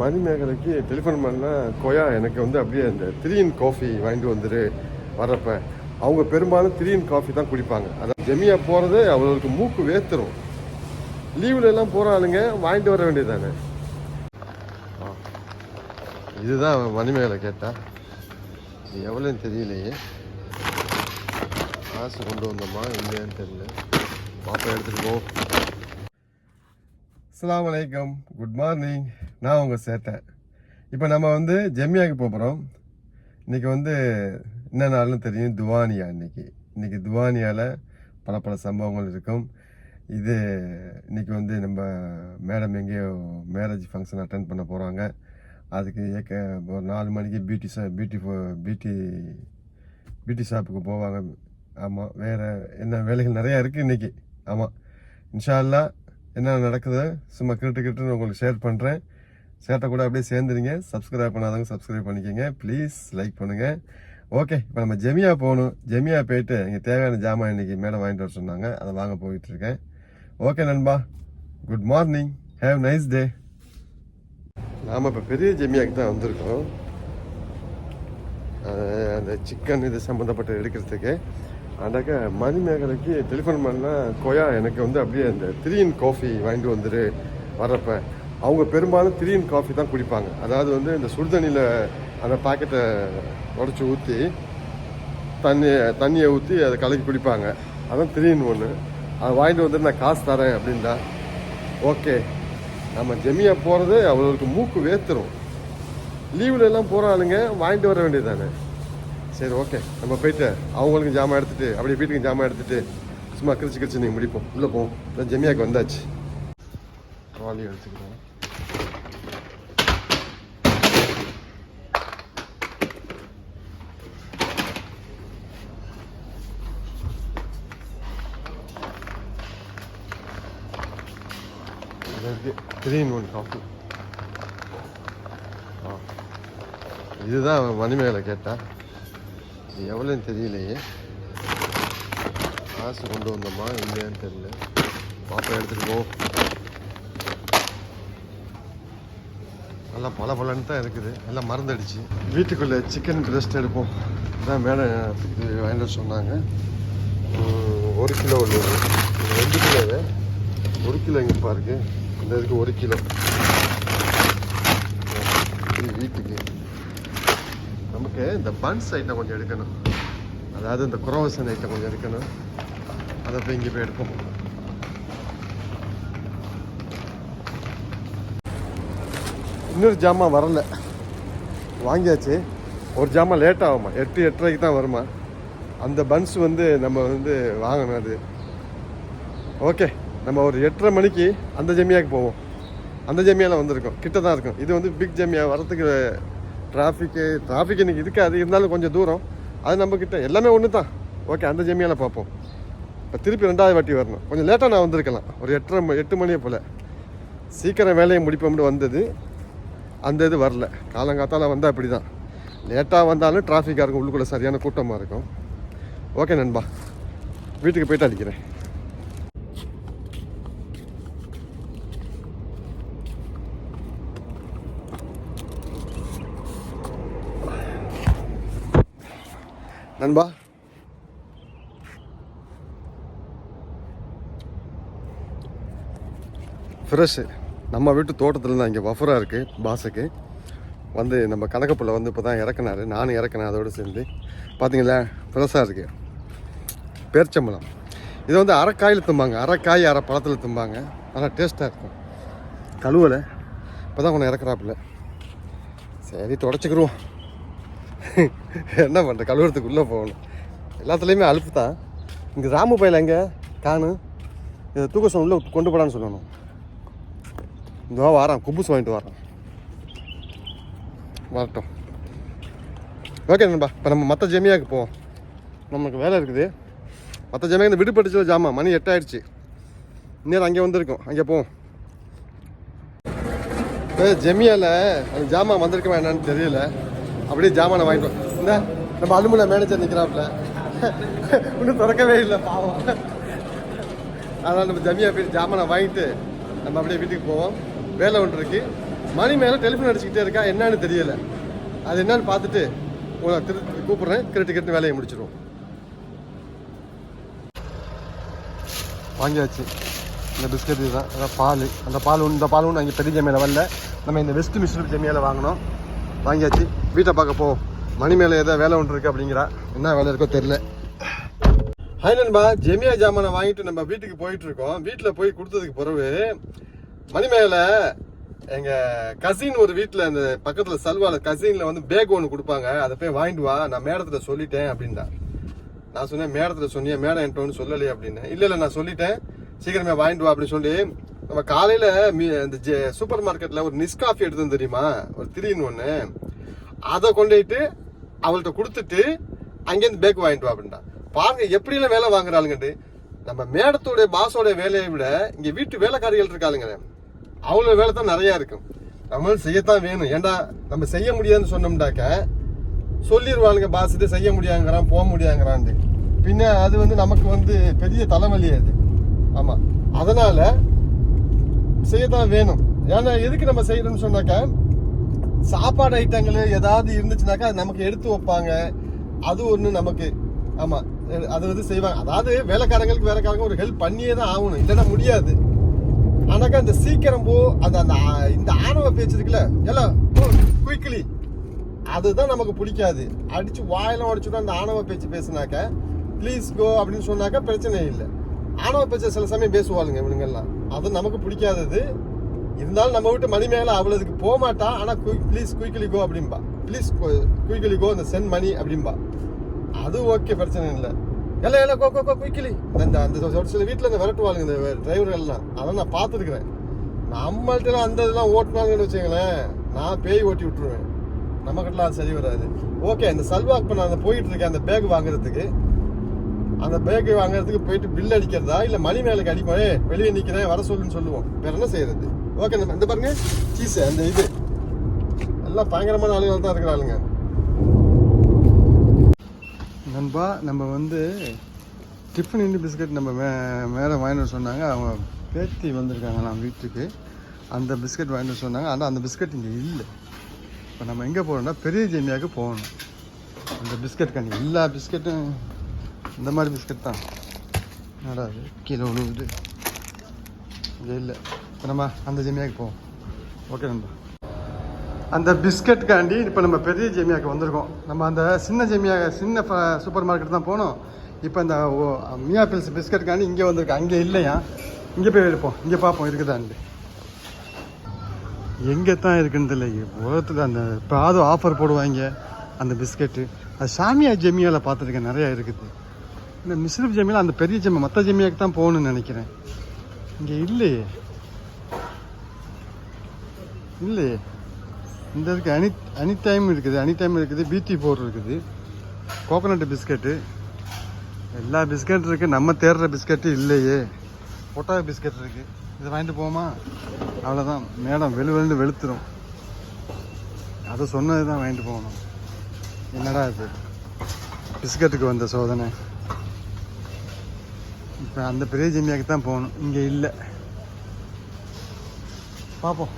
மணிமேகலைக்கு telephone பண்ணால் கொயா எனக்கு வந்து அப்படியே அந்த திரியன் காஃபி வாங்கிட்டு வந்துரு. வர்றப்ப அவங்க பெரும்பாலும் திரியன் காஃபி தான் குடிப்பாங்க. அதான் ஜெமியா போகிறது அவங்களுக்கு மூக்கு வேத்துரும். லீவில் எல்லாம் போகிற ஆளுங்க வாங்கிட்டு வர வேண்டியதானே இதுதான் மணிமேகலை கேட்டா. எவ்வளோன்னு தெரியலையே. காசு கொண்டு வந்தோமா இல்லையான்னு தெரியல. பாப்பா எடுத்துகிட்டு போ. அஸ்லாம் வலைக்கம் குட் மார்னிங் நான் உங்கள் சேட்டேன் இப்போ நம்ம வந்து ஜெமியாவுக்கு போகிறோம் இன்னைக்கு வந்து என்ன நாள்னு தெரியும்? துவானியா இன்றைக்கி இன்றைக்கி துவானியாவில் பல பல சம்பவங்கள் இருக்கும். இது இன்னைக்கு வந்து நம்ம மேடம் எங்கேயோ மேரேஜ் ஃபங்க்ஷன் அட்டன் பண்ண போகிறாங்க அதுக்கு ஏக்க ஒரு நாலு மணிக்கு பியூட்டி ஷா பியூட்டி பியூட்டி பியூட்டி ஷாப்புக்கு போவாங்க. ஆமாம் வேறு என்ன வேலைகள் நிறையா இருக்குது இன்றைக்கி ஆமாம் இன்ஷால்லா என்ன நடக்குது சும்மா கிட்டு கிட்டுன்னு உங்களுக்கு ஷேர் பண்ணுறேன் சேட்டை கூட அப்படியே சேர்ந்துருங்க. சப்ஸ்கிரைப் பண்ணாதவங்க சப்ஸ்கிரைப் பண்ணிக்கோங்க. ப்ளீஸ் லைக் பண்ணுங்கள் ஓகே இப்போ நம்ம ஜெமியா போகணும். ஜெமியா போயிட்டு இங்கே தேவையான ஜாமான் இன்றைக்கி மேடம் வாங்கிட்டு வர சொன்னாங்க. அதை வாங்க போயிட்டு இருக்கேன். ஓகே நண்பா. Good morning have nice day நாம் இப்போ பெரிய ஜெமியாக்கு தான் வந்திருக்கோம். அந்த சிக்கன் இது சம்மந்தப்பட்ட எடுக்கிறதுக்கு. அண்டாக்க மணிமேகலைக்கு டெலிஃபோன் பண்ணால் கொயா எனக்கு வந்து அப்படியே அந்த திரியன் காஃபி வாங்கிட்டு வந்துரு. வர்றப்ப அவங்க பெரும்பாலும் திரியன் காஃபி தான் குடிப்பாங்க. அதாவது வந்து இந்த சுடுதண்ணியில் அந்த பாக்கெட்டை உடச்சி ஊற்றி தண்ணி தண்ணியை ஊற்றி அதை கலக்கி குடிப்பாங்க. அதான் திரியன் ஒன்று அதை வாங்கிட்டு வந்து நான் காசு தரேன் அப்படின்டா ஓகே. நம்ம ஜெமியா போகிறது அவங்களுக்கு மூக்கு வேத்துரும். லீவில் எல்லாம் போகிற ஆளுங்க வாங்கிட்டு வர வேண்டியதானே சரி ஓகே நம்ம போயிட்டு அவங்களுக்கு ஜாமான் எடுத்துட்டு அப்படியே வீட்டுக்கு ஜாமான் எடுத்துட்டு சும்மா கிரிச்சு கிரிச்சு நீங்கள் முடிப்போம். உள்ளே போவோம். இல்லை ஜெமியாக்கு வந்தாச்சு. ட்ராலி எடுத்துக்கிறோம் ஒன் காஃபி ஆ. இதுதான் மணிமேகலை கேட்டா. எவ்வளோன்னு தெரியலையே. காசு கொண்டு வந்தோமா இல்லையான்னு தெரியல. பாப்பா எடுத்துகிட்டு போ. நல்லா பல பலன்னு தான் இருக்குது. எல்லாம் மறந்துடுச்சு. வீட்டுக்குள்ளே சிக்கன் பிரஸ்ட் எடுப்போம். இதான் மேடம் வாங்கிட்டு வர சொன்னாங்க. ஒரு கிலோ ஒன்று ரெண்டு கிலோவே. ஒரு கிலோ இங்கே பாருக்கு இந்த இதுக்கு ஒரு கிலோ. இது வீட்டுக்கு. நமக்கு இந்த பன்ஸ் ஐட்டம் கொஞ்சம் எடுக்கணும். அதாவது இந்த குரோவசன் ஐட்டம் கொஞ்சம் எடுக்கணும். அதை போய் இங்கே போய் எடுப்போம். இன்னொரு ஜாமான் வரல. வாங்கியாச்சு. ஒரு ஜாமான் லேட் ஆகுமா எட்டு எட்டரைக்கு தான் வருமா அந்த பன்ஸ் வந்து நம்ம வந்து வாங்கணும் அது. ஓகே நம்ம ஒரு எட்டரை மணிக்கு அந்த ஜெமியாவுக்கு போவோம். அந்த ஜெமியாவில் வந்திருக்கோம். கிட்ட தான் இருக்கும். இது வந்து பிக் ஜெமியா. வரத்துக்கு டிராஃபிக்கு டிராஃபிக் இன்றைக்கி இருக்காது இருந்தாலும் கொஞ்சம் தூரம். அது நம்மக்கிட்ட எல்லாமே ஒன்று தான் ஓகே அந்த ஜெமியால் பார்ப்போம். இப்போ திருப்பி ரெண்டாவது வாட்டி வரணும். கொஞ்சம் லேட்டாக நான் வந்திருக்கலாம். ஒரு எட்டரை எட்டு மணியை போல். சீக்கிரம் வேலையை முடிப்போம்னு வந்தது. அந்த இது வரல. காலங்காத்தால் வந்தால் அப்படி தான் லேட்டாக வந்தாலும் டிராஃபிக்காக இருக்கும். உள்ளுக்குள்ளே சரியான கூட்டமாக இருக்கும். ஓகே நண்பா. வீட்டுக்கு போயிட்டு அடிக்கிறேன். நண்பா. ஃப்ரெஷ்ஷு நம்ம வீட்டு தோட்டத்தில் தான் இங்கே வஃபராக இருக்குது பாஸுக்கு வந்து நம்ம கணக்கப்புள்ள வந்து இப்போ தான் இறக்குனாரு. நானும் இறக்குனேன் அதோடு சேர்ந்து. பார்த்தீங்களா ஃப்ரெஷ்ஷாக இருக்குது பேர்ச்சம்பழம். இது வந்து அரைக்காயில் தும்பாங்க. அரைக்காய் அரை பழத்தில் தும்பாங்க. நல்லா டேஸ்ட்டாக இருக்கும். கழுவலை. இப்போ தான் கொஞ்சம் இறக்குறாப்புல. சரி தொடச்சிக்கிருவோம். என்ன பண்ணுற கழுவுறதுக்குள்ளே போகணும். எல்லாத்துலேயுமே அலுப்பு தான். இங்கே ராமு பையில எங்கே? காணு. இதை தூக்க சொன்ன உள்ளே கொண்டு போடான்னு சொல்லணும். இந்த வாரான். குப்புஸ் வாங்கிட்டு வரான். வரட்டும். ஓகே நண்பா. இப்போ நம்ம மற்ற ஜெமியாவுக்கு போவோம். நமக்கு வேலை இருக்குது. மற்ற ஜெமியா இந்த விடுபட்டுச்சு ஜாமா மணி எட்டாயிடுச்சு. இந்நேரம் அங்கே வந்திருக்கோம். அங்கே போவோம். ஜெமியாவில் அந்த ஜாமான் வந்திருக்கமா என்னன்னு தெரியல. அப்படியே ஜாமானை வாங்கிட்டு வா. இந்த நம்ம அலுமில மேனேஜர் நிற்கிறாப்புல இன்னும் திறக்கவே இல்லை பாவம். அதனால் நம்ம ஜமியா போய் ஜாமானை வாங்கிட்டு நம்ம அப்படியே வீட்டுக்கு போவோம். வேலை ஒன்று இருக்கு. மணி மேலே டெலிஃபோன் அடிச்சுக்கிட்டே இருக்கா என்னன்னு தெரியல. அது என்னன்னு பார்த்துட்டு உங்களை திரு கூப்பிட்றேன். கிரெட்டு கிரெட்டு வேலையை முடிச்சிடுவோம் வாங்கியாச்சு. இந்த பிஸ்கட் இதுதான் அதான் பால். அந்த பால் ஒன்று இந்த பால் ஒன்று அங்கே பெரிய ஜமியில் வரல. நம்ம இந்த வெஸ்ட் மிஷின் ஜமியால் வாங்கினோம். வாங்கியாச்சு. வீட்டை பார்க்க போ. மணி மேலே ஏதோ வேலை ஒன்று இருக்குது அப்படிங்கிறா. என்ன வேலை இருக்கோ தெரில ஹாய் நண்பா. ஜெமியா ஜாமானை வாங்கிட்டு நம்ம வீட்டுக்கு போயிட்டு இருக்கோம். வீட்டில் போய் கொடுத்ததுக்கு பிறகு மணிமேல எங்க கசின் ஒரு வீட்டில் அந்த பக்கத்தில் சல்வால கசின்ல வந்து பேக் ஒன்று கொடுப்பாங்க. அதை போய் வாங்கிட்டு வா. நான் மேடத்தில் சொல்லிட்டேன் அப்படின்னா நான் சொன்னேன் மேடத்தில் சொன்னியே மேடம் என்கிட்ட ஒன்று சொல்லலையே அப்படின்னு. இல்லை இல்லை நான் சொல்லிட்டேன். சீக்கிரமே வாங்கிட்டு வா அப்படின்னு சொல்லி நம்ம காலையில இந்த சூப்பர் மார்க்கெட்ல ஒரு நிஸ்காஃபி எடுத்தோம் தெரியுமா? ஒரு திரின்னு ஒன்று அதை கொண்டுட்டு அவள்கிட்ட கொடுத்துட்டு அங்கேருந்து பேக் வாங்கிட்டு வா அப்படின்ட்டா பாருங்க எப்படிலாம் வேலை வாங்குறாளுங்கட்டு நம்ம மேடத்தோட பாஸோட வேலையை விட இங்க வீட்டு வேலைக்காரிகள் இருக்காளுங்க அவ்வளோ வேலை தான் நிறையா இருக்கும் நம்மளும் செய்யத்தான் வேணும். ஏன்டா நம்ம செய்ய முடியாதுன்னு சொன்னோம்டாக்க சொல்லிடுவாளுங்க பாசிட்டு செய்ய முடியாங்கிறான் போக முடியாங்கிறான்ட்டு பின்ன அது வந்து நமக்கு வந்து பெரிய தலைவலி அது. ஆமாம் அதனால செய்யத்தான் வேணும். ஏன்னா எதுக்கு நம்ம செய்யணும்னு சொன்னாக்கா சாப்பாடு ஐட்டங்கள் ஏதாவது இருந்துச்சுனாக்கா அது நமக்கு எடுத்து வைப்பாங்க. அது ஒன்று நமக்கு ஆமாம் அது வந்து செய்வாங்க. அதாவது வேலைக்காரங்களுக்கு வேலைக்காரங்க ஒரு ஹெல்ப் பண்ணியே தான் ஆகணும். இல்லைன்னா முடியாது. ஆனாக்கா இந்த சீக்கிரம் போ அந்த அந்த ஆ- இந்த ஆணவ பேச்சு இருக்குல்ல எல்லாம் குயிக்லி அதுதான் நமக்கு பிடிக்காது. அடிச்சு வாயெல்லாம் உடச்சுட்டு அந்த ஆணவ பேச்சு பேசுனாக்க ப்ளீஸ் கோ அப்படின்னு சொன்னாக்கா பிரச்சனை இல்லை. ஆணவ பேச்சை சில சமயம் பேசுவாளுங்க இவனுங்கெல்லாம் அது நமக்கு பிடிக்காதது. இருந்தாலும் நம்ம வீட்டு மணி மேலே அவ்வளோதுக்கு போக மாட்டா ஆனால் குயிக் ப்ளீஸ் குயிக்லி கோ அப்படின்பா ப்ளீஸ் குயிக்கலி கோ இந்த சென்ட் மணி அப்படின்பா அது ஓகே பிரச்சனை இல்லை. எல்லாம் எல்லாம் கோ கோ கோ குயிக்கலி இந்த அந்த ஒரு சில வீட்டில் இந்த விரட்டுவாளுங்க இந்த டிரைவர்கள்லாம் அதெல்லாம் நான் பார்த்துருக்குறேன். நம்மள்ட்டலாம் அந்த இதெல்லாம் ஓட்டினாங்கன்னு வச்சுங்களேன் நான் பேய் ஓட்டி விட்டுருவேன். நம்மக்கிட்டலாம் அது சரி வராது. ஓகே இந்த சல்வாக் இப்போ நான் போயிட்டு இருக்கேன் அந்த பேக் வாங்குறதுக்கு அந்த பேக்கை வாங்குறதுக்கு போயிட்டு பில் அடிக்கிறதா? இல்லை மணி மேலுக்கு அடிப்போம் வெளியே நிற்கிறேன் வர சொல்லுன்னு சொல்லுவோம். வேற என்ன செய்யறது? ஓகே நம்ம இந்த பாருங்க. சீஸ் அந்த இது. எல்லாம் பயங்கரமான ஆளுகள் தான் இருக்கிறாளுங்க. நண்பா நம்ம வந்து டிஃபன் இண்டி பிஸ்கட் நம்ம மே மேலே வாங்கிட்டு சொன்னாங்க. அவங்க பேத்தி வந்திருக்காங்க நான் வீட்டுக்கு. அந்த பிஸ்கட் வாங்கிட்டு சொன்னாங்க. ஆனால் அந்த பிஸ்கட் இங்கே இல்லை. இப்போ நம்ம எங்கே போகிறோம்னா பெரிய ஜெமியாவுக்கு போகணும். அந்த பிஸ்கட் கண்டி எல்லா பிஸ்கட்டும் இந்த மாதிரி பிஸ்கட் தான். என்னடா அது கீழே விழுவுது. இங்கே இல்லை. இப்போ நம்ம அந்த ஜெமியாவுக்கு போவோம். ஓகே நண்பா. அந்த பிஸ்கட்காண்டி இப்போ நம்ம பெரிய ஜெமியாவுக்கு வந்திருக்கோம். நம்ம அந்த சின்ன ஜெமியா சின்ன சூப்பர் மார்க்கெட் தான் போனோம். இப்போ இந்த ஓ- மியா பில்ஸ் பிஸ்கட்காண்டி இங்கே வந்திருக்கோம் அங்கே இல்லையா? இங்கே போய் எடுப்போம். இங்கே பார்ப்போம் இருக்குதான்ட்டு எங்கே தான் இருக்குன்னு தெரியல. உலகத்தில் அந்த இப்போ ஆஃபர் போடுவாங்க அந்த பிஸ்கெட்டு. அது சாமியா ஜெமியாவில் பார்த்துருக்கேன். நிறையா இருக்குது. இந்த மிஸ்ரப் ஜெமியில் அந்த பெரிய ஜெம்மை மற்ற ஜெமியாவுக்கு தான் போகணும்னு நினைக்கிறேன். இங்கே இல்லையே. இல்லையே. இந்த இதுக்கு அனி அனி டைம் இருக்குது அனி டைம் இருக்குது பீத்தி போர் இருக்குது. கோகோனட் பிஸ்கட்டு எல்லா பிஸ்கட்டும் இருக்குது நம்ம தேடுற பிஸ்கட்டு இல்லையே. பொட்டா பிஸ்கட் இருக்குது இதை வாங்கிட்டு போமா அவ்வளோதான் மேடம் வெளு வெளுந்து வெளுத்துரும். அதை சொன்னது தான் வாங்கிட்டு போகணும். என்னடா இது? பிஸ்கட்டுக்கு வந்த சோதனை. இப்போ அந்த பெரிய ஜெமியாக்கு தான் போகணும். இங்கே இல்லை. பார்ப்போம்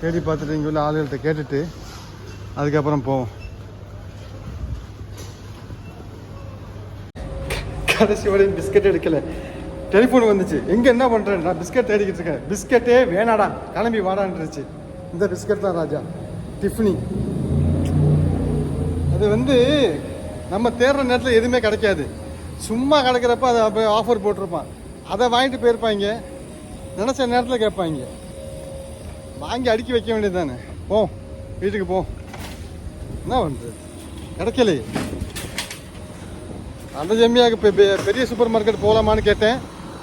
தேடி பார்த்துட்டு இங்கே உள்ள ஆளுகள்கிட்ட கேட்டுட்டு அதுக்கப்புறம் போவோம். கடைசி வரையும் பிஸ்கட் எடுக்கல. டெலிஃபோன் வந்துச்சு. எங்கே என்ன பண்ணுறேன் நான் பிஸ்கட் தேடிக்கிட்டு இருக்கேன். பிஸ்கட்டே வேணாடா. கிளம்பி வாடான்ருச்சு இந்த பிஸ்கட் தான் ராஜா. டிஃப்னி அது வந்து நம்ம தேடுற நேரத்தில் எதுவுமே கிடைக்காது. சும்மா கிடக்கிறப்ப அதை அப்படியே ஆஃபர் போட்டிருப்பான். அதை வாங்கிட்டு போயிருப்பாங்க. நினச்ச நேரத்தில் கேட்பாங்க. வாங்கி அடுக்கி வைக்க வேண்டியது தானே போ வீட்டுக்கு போ. என்ன பண்ணுறது கிடைக்கலையே. அந்த ஜம்மியாக இப்போ பெரிய சூப்பர் மார்க்கெட் போகலாமான்னு கேட்டேன்.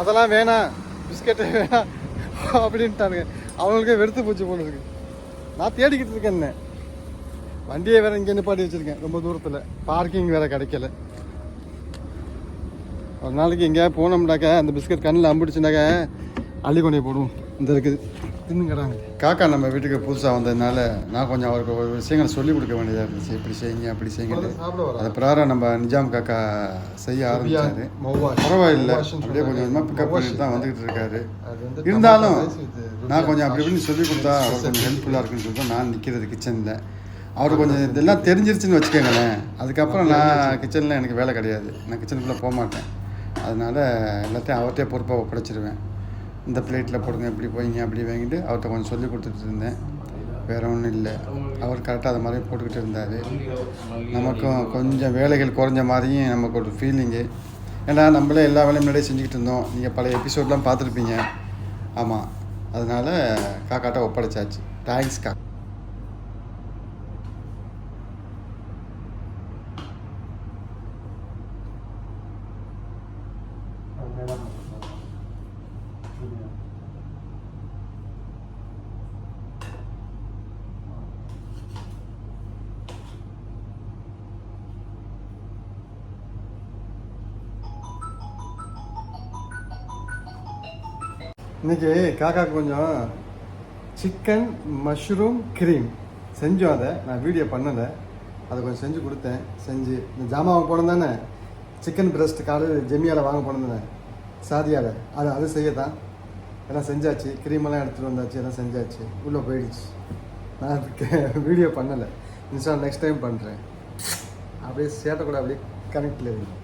அதெல்லாம் வேணாம். பிஸ்கெட்டே வேணாம். அப்படின்ட்டானுங்க. அவங்களுக்கே வெறுத்து போச்சு போல இருக்கு. நான் தேடிக்கிட்டு இருக்கேன் வண்டியை வேற இங்கே நிப்பாட்டி வச்சுருக்கேன். ரொம்ப தூரத்தில். பார்க்கிங் வேற கிடைக்கல. ஒரு நாளைக்கு எங்கேயாவது போனோம்னாக்க அந்த பிஸ்கட் கண்ணில் அம்பிடுச்சுனாக்க அள்ளி கொண்டு போடுவோம். இந்த இருக்குது. தின்னுங்கிறாங்க காக்கா நம்ம வீட்டுக்கு புதுசாக வந்ததுனால நான் கொஞ்சம் அவருக்கு ஒரு விஷயங்களை சொல்லிக் கொடுக்க வேண்டியதாக இருந்துச்சு. இப்படி செய்யுங்க அப்படி செய்யுங்க அது பிரகாரம் நம்ம நிஜாம் காக்கா செய்ய ஆரம்பிச்சாரு. பரவாயில்ல. அப்படியே கொஞ்சம் கொஞ்சமாக பிக்கப் பண்ணிட்டு தான் வந்துக்கிட்டு இருக்காரு. இருந்தாலும் நான் கொஞ்சம் அப்படி இப்படின்னு சொல்லி கொடுத்தா அவர் கொஞ்சம் ஹெல்ப்ஃபுல்லாக இருக்குன்னு சொல்லிட்டு நான் நிற்கிறது கிச்சனில் அவர் கொஞ்சம் இதெல்லாம் தெரிஞ்சிருச்சுன்னு வச்சுக்கோங்களேன். அதுக்கப்புறம் நான் கிச்சனில் எனக்கு வேலை கிடையாது. நான் கிச்சனுக்குள்ளே போக மாட்டேன். அதனால் எல்லாத்தையும் அவர்கிட்டே பொறுப்பாக ஒப்படைச்சிருவேன். இந்த பிளேட்டில் போடுங்க இப்படி போய்ங்க அப்படி வாங்கிட்டு அவர்கிட்ட கொஞ்சம் சொல்லி கொடுத்துட்டு இருந்தேன். வேற ஒன்றும் இல்லை. அவர் கரெக்டாக அதை மாதிரி போட்டுக்கிட்டு இருந்தார். நமக்கும் கொஞ்சம் வேலைகள் குறைஞ்ச மாதிரியும் நமக்கு ஒரு ஃபீலிங்கு ஏன்னா நம்மளே எல்லா வேலையும் முன்னாடியே செஞ்சுக்கிட்டு இருந்தோம். நீங்கள் பழைய எபிசோட்லாம் பார்த்துருப்பீங்க. ஆமாம் அதனால் காக்காட்ட ஒப்படைச்சாச்சு. தேங்க்ஸ் கா இன்னைக்கு காக்காவுக்கு கொஞ்சம் சிக்கன் மஷ்ரூம் க்ரீம் செஞ்சோம் அதை. நான் வீடியோ பண்ணலை அதை கொஞ்சம் செஞ்சு கொடுத்தேன். செஞ்சு இந்த ஜாமாவை வாங்க போனோம் தானே? சிக்கன் பிரஸ்ட் காலையில் ஜெமியால் வாங்க போனோம் தானே? சாதியால். அது அது செய்ய தான் எல்லாம் செஞ்சாச்சு. க்ரீமெல்லாம் எடுத்துகிட்டு வந்தாச்சு. எல்லாம் செஞ்சாச்சு. உள்ளே போயிடுச்சு. நான் அதுக்கு வீடியோ பண்ணலை. இன்ஸ்டா நெக்ஸ்ட் டைம் பண்ணுறேன் அப்படியே சேட்டை கூட அப்படியே கனெக்டில் இருக்கு.